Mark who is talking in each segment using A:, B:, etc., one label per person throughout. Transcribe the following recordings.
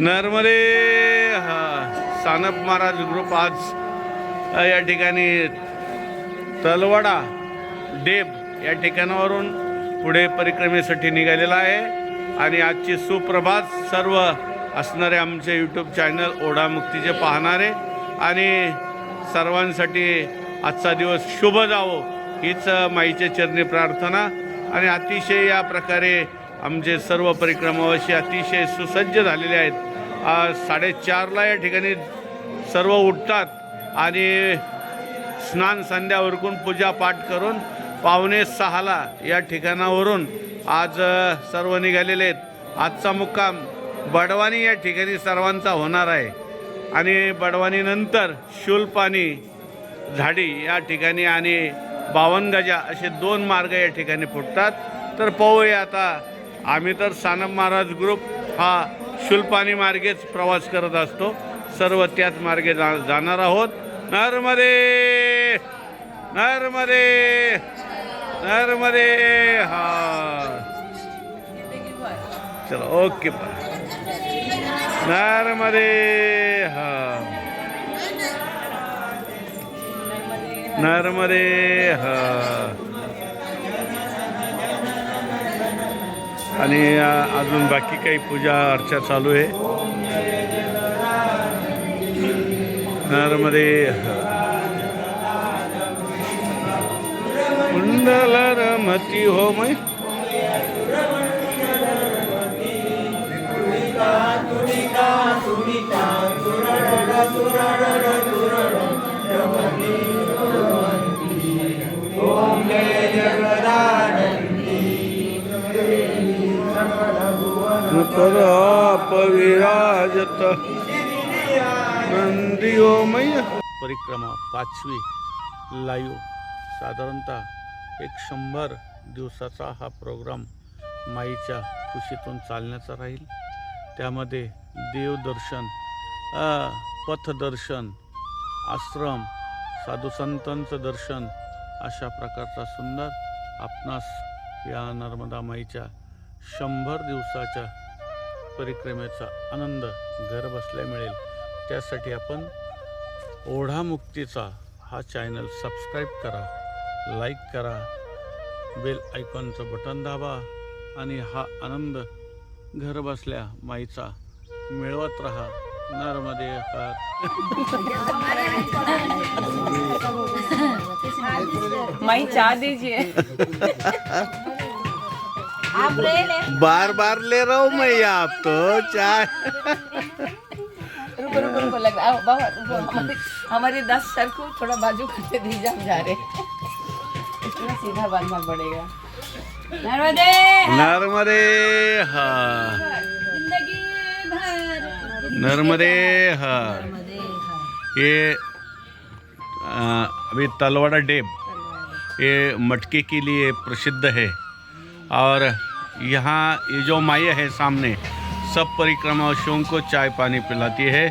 A: नर्मदे हा सानप महाराज ग्रुप आज या ठिकाणी तलवडा डेब या ठिकाणावरून पुढे परिक्रमेसाठी निघालेला आहे. आणि आजची सुप्रभात सर्व असणारे आमचे यूट्यूब चॅनल ओढामुक्तीचे पाहणारे. आणि सर्वांसाठी आजचा दिवस शुभ जावो हीच माईच्या चरणी प्रार्थना. आणि अतिशय या प्रकारे आमचे सर्व परिक्रमावाशी अतिशय सुसज्ज झालेले आहेत. आज साडेचारला या ठिकाणी सर्व उठतात आणि स्नान संध्या उरकून पूजा पाठ करून पावणे सहाला या ठिकाणावरून आज सर्व निघालेले आहेत. आजचा मुक्काम बडवानी या ठिकाणी सर्वांचा होणार आहे. आणि बडवानीनंतर शूलपाणी झाडी या ठिकाणी आणि बावनगजा असे दोन मार्ग या ठिकाणी फुटतात. तर पाहूया आता आम्ही तर सानप महाराज ग्रुप हा शुल्पानी मार्गेच प्रवास करत असतो. सर्व त्याच मार्गे जा जाणार आहोत. नर्मदे! नर्मदे! नर्मदे! हा. चलो ओके नर्मदे! हा. नर्मदे हा. आणि अजून बाकी काही पूजा अर्चा चालू आहे. नर्मदे कुंडल रमती हो मै विराजत नंदिओमय परिक्रमा पाचवी लाईव्ह साधारणतः एक शंभर दिवसाचा हा प्रोग्राम माईच्या खुशीतून चालण्याचा राहील. त्यामध्ये देवदर्शन पथदर्शन आश्रम साधुसंतांचं दर्शन अशा प्रकारचा सुंदर आपणास या नर्मदा माईच्या शंभर दिवसाच्या परिक्रमेचा आनंद घर बसल्या मिळेल. त्यासाठी आपण ओढा मुक्तीचा हा चॅनल सबस्क्राईब करा लाईक करा बेल आयकॉनचं बटन दाबा आणि हा आनंद घर बसल्या माईचा मिळवत राहा. नर्मदे
B: माई चाह दीजिए.
C: आप ले ले।
A: बार बार ले रहा हूँ मैं आप तो चाय।
B: रुको रुको रुको लग आओ बाबा रुको हमारे हमारे दस सर को थोड़ा बाजू करके दीजिए हम जा रहे हैं। इतना सीधा बांधना पड़ेगा। नर्मदे
A: नर्मदे हर नर्मदे हर ये अभी तलवाड़ा डेम। ये मटके के लिए प्रसिद्ध है। और यहाँ ये जो माया है सामने, सब परिक्रमावासियों को चाय पानी पिलाती है।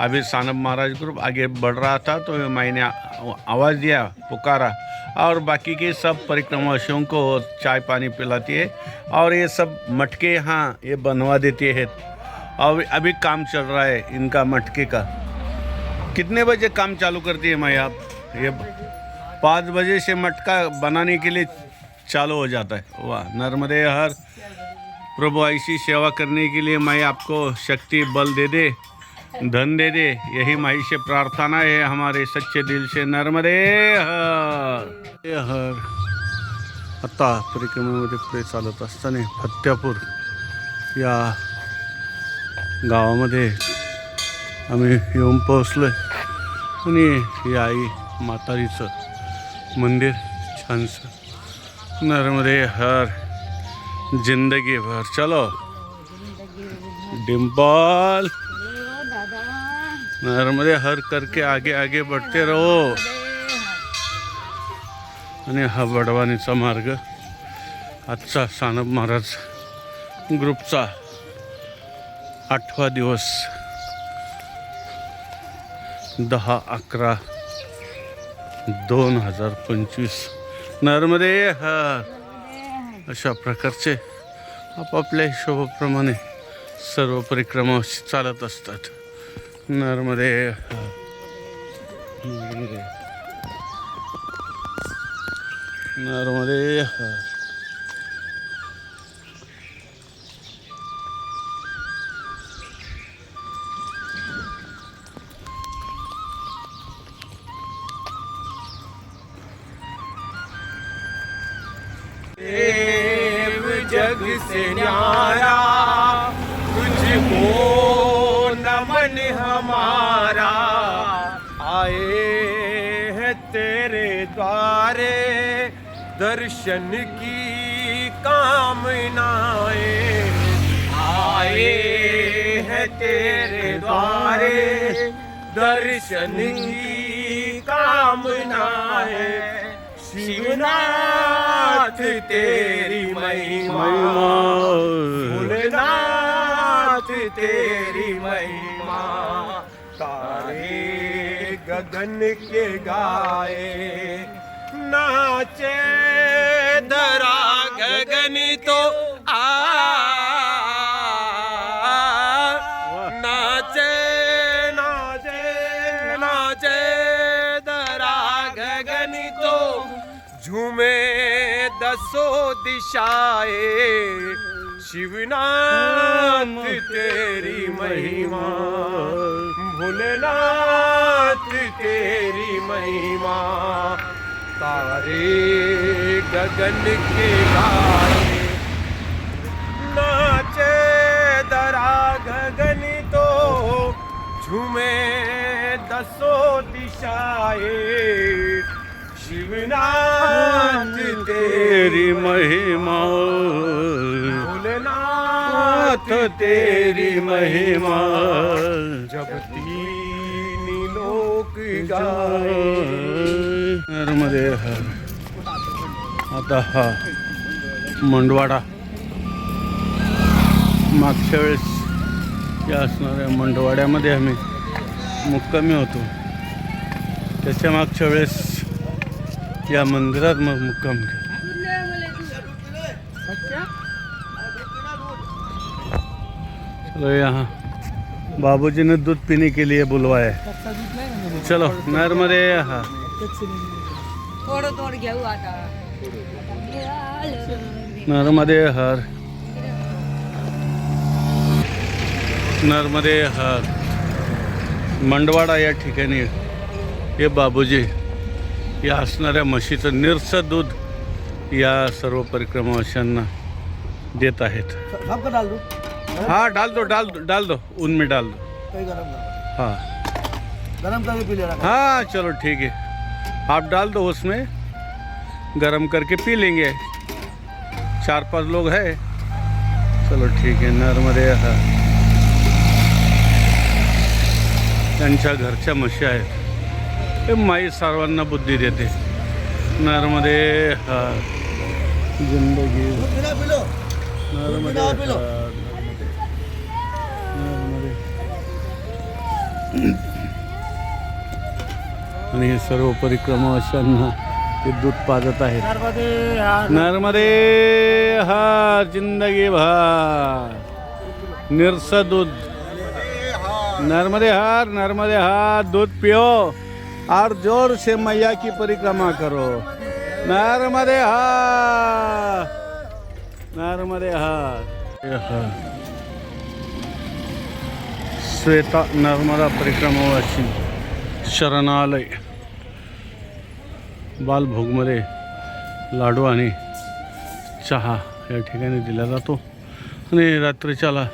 A: अभी सानब महाराज ग्रुप आगे बढ़ रहा था तो माई ने आवाज़ दिया, पुकारा। और बाकी के सब परिक्रमावासियों को चाय पानी पिलाती है। और ये सब मटके यहाँ ये बनवा देती है। और अभी काम चल रहा है इनका मटके का। कितने बजे काम चालू करती है माई आप? ये पाँच बजे से मटका बनाने के लिए चालू हो जाता है। वाह नर्मदे हर। प्रभु ऐसी सेवा करने के लिए मैं आपको शक्ति बल दे दे धन दे दे। यही माई से प्रार्थना है हमारे सच्चे दिल से। नर्मदे हर। हर। आता परिक्रमेमध्ये पुढे चालत असताना फत्यापूर या गावामध्ये आम्ही येऊन पोहोचलो आहे आणि या आई म्हातारीचं मंदिर छानसं नर्मदे हर जिंदगी भर। चलो। डिम्पल नर्मदे हर करके आगे आगे बढ़ते रहो। आणि हा बडवानीचा मार्ग आजचा सानप महाराज ग्रुपचा आठवा दिवस दहा अकरा दोन हजार पंचवीस. नर्मदे हर अशा प्रकारचे आपापल्या हिशोबाप्रमाणे सर्व परिक्रमा चालत असतात नर्मदे हर. नर्मदे नर्मदे हर.
D: न्यारा तुझको नमन हमारा। आए हैं तेरे द्वारे दर्शन की कामनाएं। आए हैं तेरे द्वारे दर्शन की कामनाएं। नाथ तेरी महिमा। भोलेनाथ तेरी महिमा। तारे गगन के गाए नाचे दरा गगन तो। दसो दिशाए शिवनाथ तेरी महिमा. भोलेनाथ तेरी महिमा तारे गगन के गाए। नाचे दरा गगन तो झूमे दसो दिशाए शिवनाथ तेरी
A: महिमा.
D: भोलेनाथ
A: तेरी महिमा.
D: जब तीन लोक
A: हर आता हा मंडवाडा. मागच्या वेळेस या असणाऱ्या मंडवाड्यामध्ये आम्ही मुक्कामी होतो. त्याच्या मागच्या वेळेस या मंदिरात मग मुक्काम केला चलो यहाँ. बाबूजी ने दूध पीने के लिए बुलवाया चलो नर्मदे हा नर्मदे हर. नर्मदे हर. मंडवाडा या ठिकाणी हे बाबूजी. या असणाऱ्या म्हशीचं निरस दूध या सर्व परिक्रमावाशांना देत आहेत.
E: सबको डाल दो
A: हाँ डाल दो डाल दो डाल दो उनमें डाल दो
E: कहीं गरम कर
A: हाँ.
E: गरम करके पी लेना.
A: हाँ चलो ठीक है आप डाल दो उसमें. गरम करके पी लेंगे. चार पांच लोग हैं. चलो ठीक आहे नर्मदे हा। त्यांच्या घरच्या म्हशी आहेत हे माई सर्वांना बुद्धी देते. नर्मदे जिंदगी. नर्मदे आणि हे सर्व परिक्रमावाशांना ते दूध पाजत आहेत. नर्मदे हा. जिंदगी भा निरस दूध नर्मदे हार नर्मदे हार दूध पियो. और जोर से मैया की परिक्रमा करो। नर्मदे हार। नर्मदे हार। श्वेता नर्मदा परिक्रमावासी शरणालय। बालभोगमध्ये लाडू आणि चहा या ठिकाणी दिला जातो. आणि रात्रीच्याला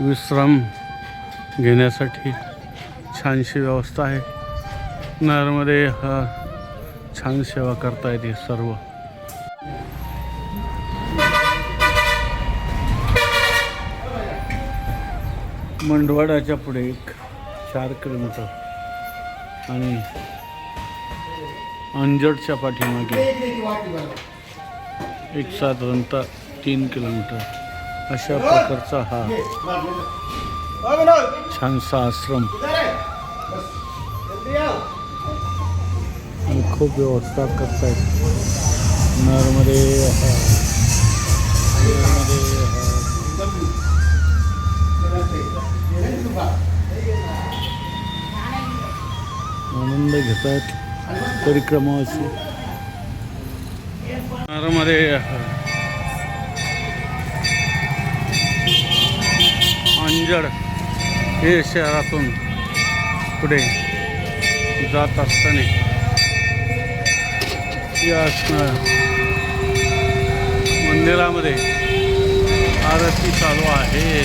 A: विश्राम घेण्यासाठी छानशी व्यवस्था आहे. नरमध्ये हा छान सेवा करता येते सर्व. मंडवाडाच्या पुढे एक चार किलोमीटर आणि अंजडच्या पाठीमागे एक साधारणतः तीन किलोमीटर. अशा प्रकारचा हा छानसा आश्रम खूप व्यवस्था करत आहेत उन्हाळ्यामध्ये आनंद घेत परिक्रमा परिक्रमाशी उन्हाळ्यामध्ये अंजड हे शहरातून पुढे जात असताना या मंदिरामध्ये आरती चालू आहे.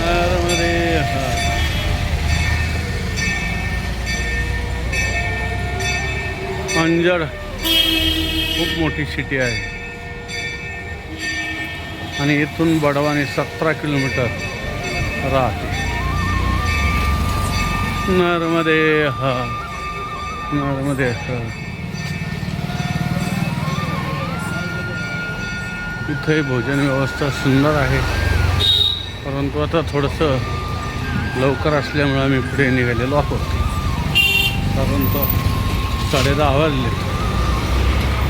A: नरमध्ये अंजड खूप मोठी सिटी आहे. आणि इथून बडवाने सतरा किलोमीटर राहते. नरमध्ये हा. नरमध्ये हा. इथे भोजन व्यवस्था सुंदर आहे. परंतु आता थोडंसं लवकर असल्यामुळं आम्ही पुढे निघालेलो आहोत. कारण साडे दहा वाजले.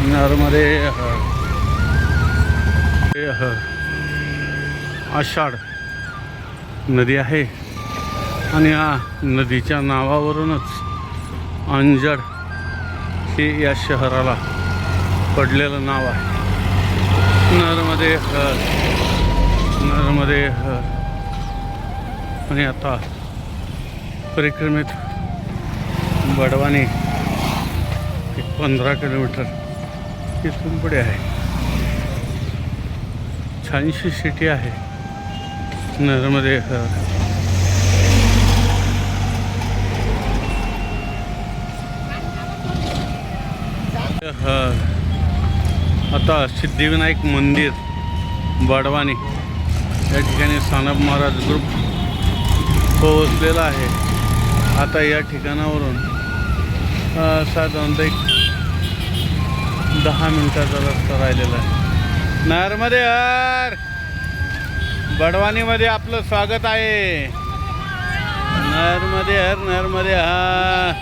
A: नरमध्ये हे, आषाढ नदी आहे. आणि या नदीच्या नावावरूनच अंजड हे या शहराला पडलेलं नाव आहे. नरमध्ये हर नरमध्ये आणि आता परिक्रमेत बडवानी एक पंधरा किलोमीटर इथून पुढे आहे. छानशी सिटी आहे. नरमध्ये ह आता सिद्धिविनायक मंदिर बडवानी. या ठिकाणी सानप महाराज ग्रुप पोहोचलेला आहे. आता या ठिकाणावरून अ, साधारणतः एक दहा मिनिटाचा रस्ता राहिलेला आहे. नरमध्ये हर! बडवानीमध्ये आपलं स्वागत आहे. नरमध्ये हर नर्मदे हा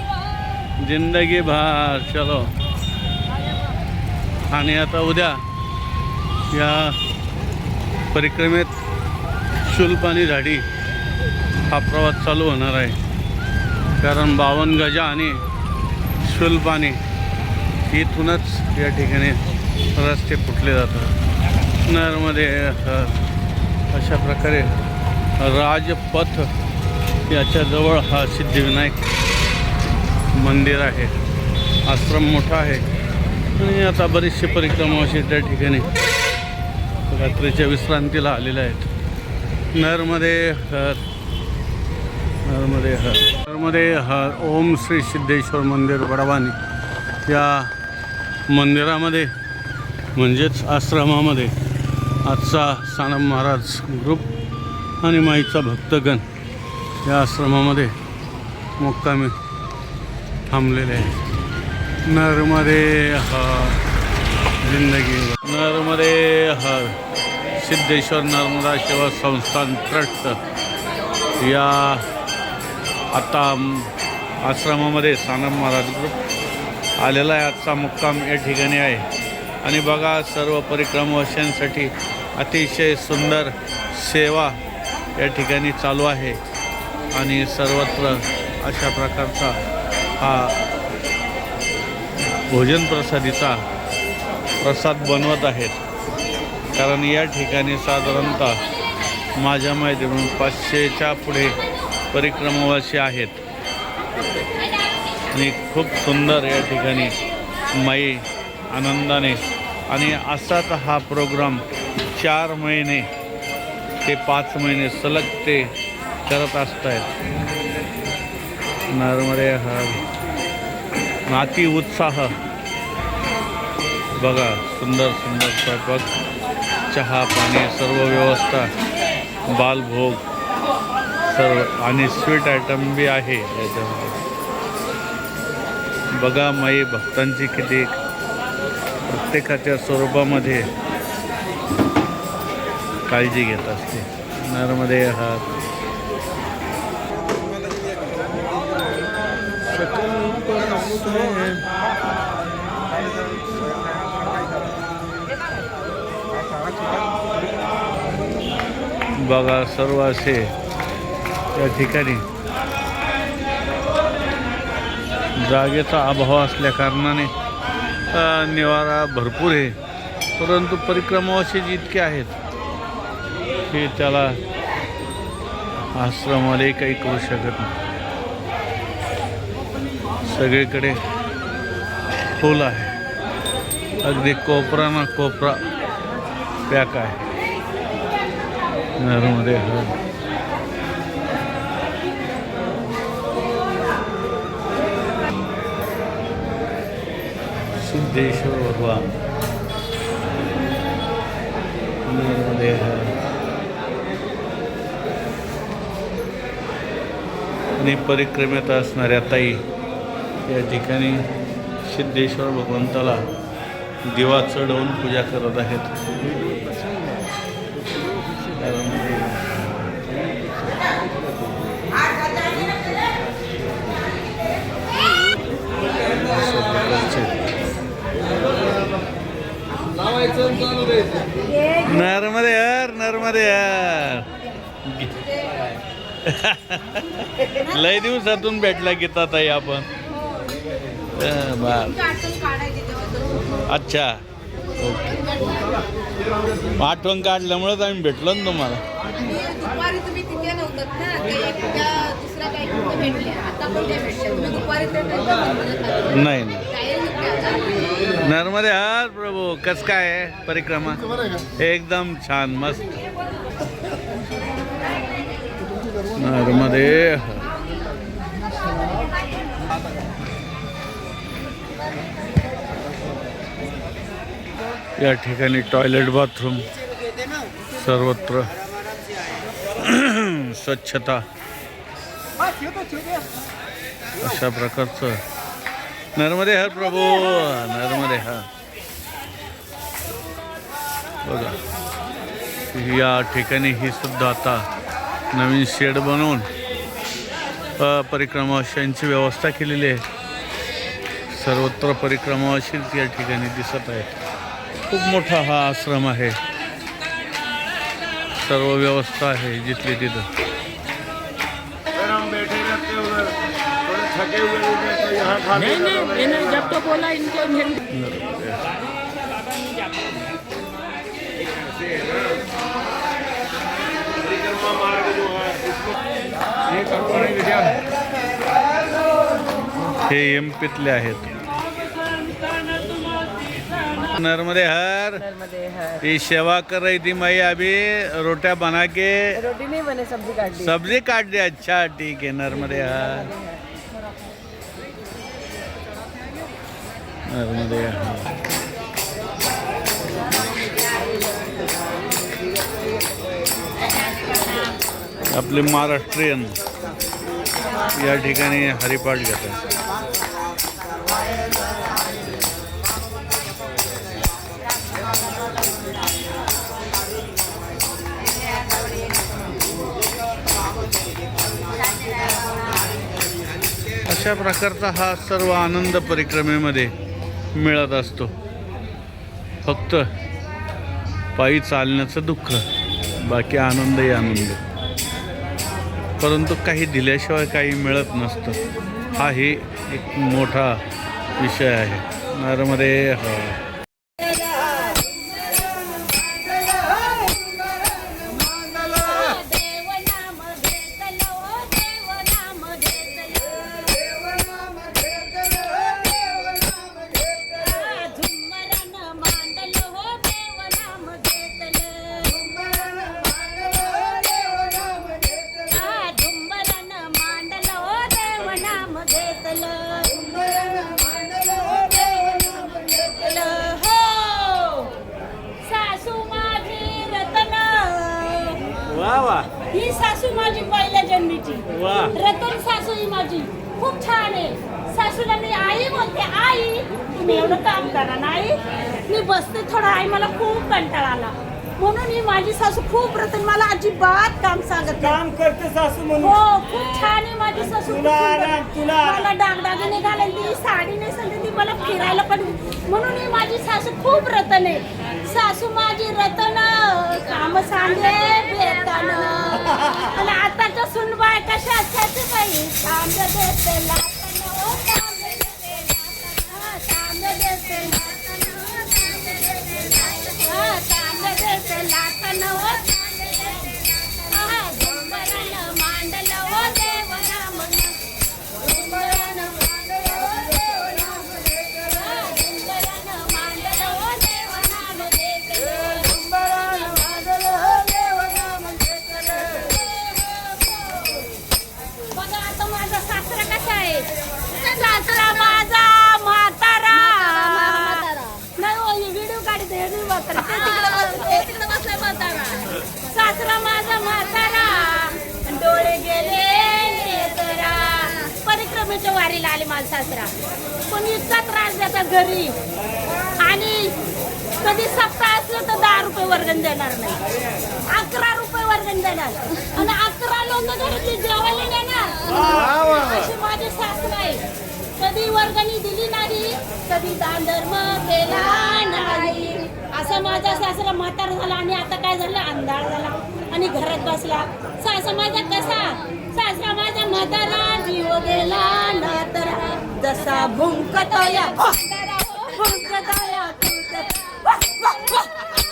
A: जिंदगी भार चलो. आणि आता उद्या या परिक्रमेत शुल्पानी झाडी हा प्रवास चालू होणार आहे. कारण बावन गजा आणि शुल्पानी इथूनच या ठिकाणी रस्ते फुटले जातात. नरमध्ये अशा प्रकारे राजपथ याच्याजवळ हा सिद्धिविनायक मंदिर आहे. आश्रम मोठा आहे. आणि आता बरेचसे परिक्रमा असे त्या ठिकाणी रात्रीच्या विश्रांतीला आलेले आहेत. नरमध्ये हर नरमध्ये हर. नरमध्ये हर ओम श्री सिद्धेश्वर मंदिर वडवानी या मंदिरामध्ये म्हणजेच आश्रमामध्ये आजचा सानप महाराज ग्रुप आणि माईचा भक्तगण या आश्रमामध्ये मुक्कामी थांबलेले आहेत. नर्मदे हर जिंदगी। नर्मदे हर सिद्धेश्वर नर्मदा सेवा संस्थान ट्रस्ट या आता आश्रमामध्ये सानम महाराज ग्रुप आलेला आहे. आजचा मुक्काम या ठिकाणी आहे. आणि बघा सर्व परिक्रमवाशांसाठी अतिशय सुंदर सेवा या ठिकाणी चालू आहे. आणि सर्वत्र अशा प्रकारचा हा भोजन प्रसादीचा प्रसाद बनवत आहेत. कारण या ठिकाणी साधारणतः माझ्या माहितीवरून पाचशेच्या पुढे परिक्रमावासी आहेत. आणि खूप सुंदर या ठिकाणी माई आनंदाने आणि असाच हा प्रोग्राम चार महिने ते पाच महिने सलग ते करत असत आहेत नरमरे हा नाती उत्साह. बघा सुंदर सुंदर स्वयंपाक चहा पाणी सर्व व्यवस्था बालभोग सर्व आणि स्वीट आयटम बी आहे याच्यामध्ये. बघा माई भक्तांची किती प्रत्येकाच्या स्वरूपामध्ये काळजी घेत असते. नर्मदे हात बघा सर्व असे या ठिकाणी. जागेचा अभाव असल्या कारणाने निवारा भरपूर आहे. परंतु परिक्रमावासी जितके आहेत की त्याला आश्रमालाही काही करू शकत नाही. सगळीकडे फुल आहे. अगदी कोपरा ना कोपरा पॅक आहे. नरमध्ये सिद्धेश्वर भगवान. नर्मदे हर आणि परिक्रमेत असणाऱ्या ताई. या ठिकाणी सिद्धेश्वर भगवंताला दिवा चढवून पूजा करत आहेत. नर्मदे यार नर्मदे यार. लय दिवसातून भेटला गीताताई आपण. बर अच्छा. ओके. आठवण काढल्यामुळेच आम्ही भेटलो ना तुम्हाला. नाही नर्मदे हार प्रभू कस काय आहे परिक्रमा? एकदम छान मस्त. नर्मदे हर. या ठिकाणी टॉयलेट बाथरूम सर्वत्र. स्वच्छता. अशा प्रकारचं. नर्मदे हर प्रभू. नर्मदे हर. बघा. या ठिकाणी ही सुद्धा आता नवीन शेड बनवून परिक्रमाशांची व्यवस्था केलेली आहे. सर्वत्र परिक्रमाशीच या ठिकाणी दिसत आहेत. खूप मोठा हा आश्रम आहे. सर्व व्यवस्था आहे जिथली तिथं.
D: फिर हम बैठे रहते हैं उधर। थोड़े थके हुए होते हैं तो यहाँ खा
B: नहीं नहीं इन्हें जब तो बोला इनको हिंदी
D: परिक्रमा मार्ग जो है इसमें ये कल्पना विद्या
A: हे एम पीतले आहेत. नर्मदे हर.
B: नर्मदे हर.
A: ये सेवा कर रही थी मैं अभी. रोटियां बना के.
B: रोटी नहीं बने सब्जी काट दी
A: सब्जी काट दी अच्छा ठीक है नर्मदे हर. नर्मदे हर. आपले महाराष्ट्रीयन या ठिकाणी हरिपाठ घेतात. अशा प्रकारचा हा सर्व आनंद परिक्रमेमध्ये मिळत असतो. फक्त पायी चालण्याचं दुःख बाकी आनंदही आनंद. परंतु काही दिल्याशिवाय काही मिळत नसतं. हाही एक मोठा विषय आहे. नर्मदे हा.
C: हो. सासू माझी रतन.
A: वा वा.
C: ही सासू माझी पहिल्या जन्मीची. रतन सासू ही माझी. खूप छान आहे. सासूला मी आई बोलते आई तुम्ही एवढं काम करा ना आई मी बसते थोडा आई मला खूप कंटाळा आला. म्हणून ही माझी सासू खूप रतन मला अजिबात काम सांगत.
F: काम करते सासू म्हणून.
C: हो खूप छान आणि माझी ससू मला डागडागी निघाले ती साडी नेसेल तर ती मला फिरायला पण. म्हणून माझी सासू खूप रतन आहे. सासू माझी रतन काम सांगे बेतन. आणि आताच्या सुनबाय कशा असतात बाई? सांग परिक्रमेच्या आले माझा सासरा. पण इतका त्रास देतात घरी. आणि कधी सप्ताह असलं तर दहा रुपये वर्गण देणार नाही. अकरा रुपये वर्गण देणार. आणि अकरा लोक घरातली जेवायला देणार अशी माझी सासरा आहे. कधी वर्गणी दिली नाही कधी दान धर्म केला नाही. असं माझा सासरा म्हातार झाला आणि आता काय झालं? अंधार झाला. आणि घरात बसला. सासरा माझा कसा? सासरा माझा म्हातारा. जीव गेला नातरा जसा भुंकतोया हो. भुंकतोया तू भुंकतोया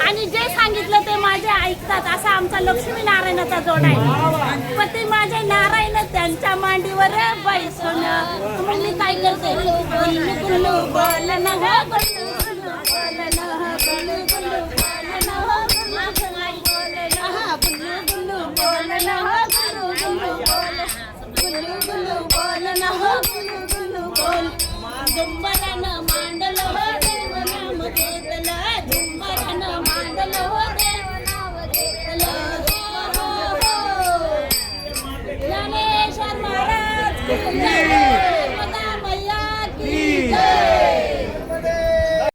C: आणि जे सांगितलं ते माझे ऐकतात असा आमचा लक्ष्मी नारायणाचा जोड आहे पण ते माझे नारायण त्यांच्या मांडीवर बैसून मग मी काय करते Yeah.